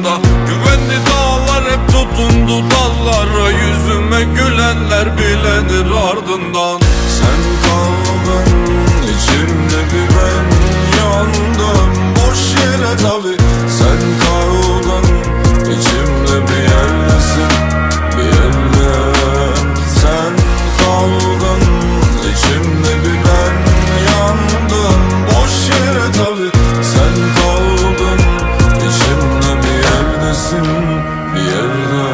ardında Güvenli dağlar hep tutundu dallara. Yüzüme gülenler bilenir ardından. Sen kaldın içimde bir ben yandım. Boş yere tabi the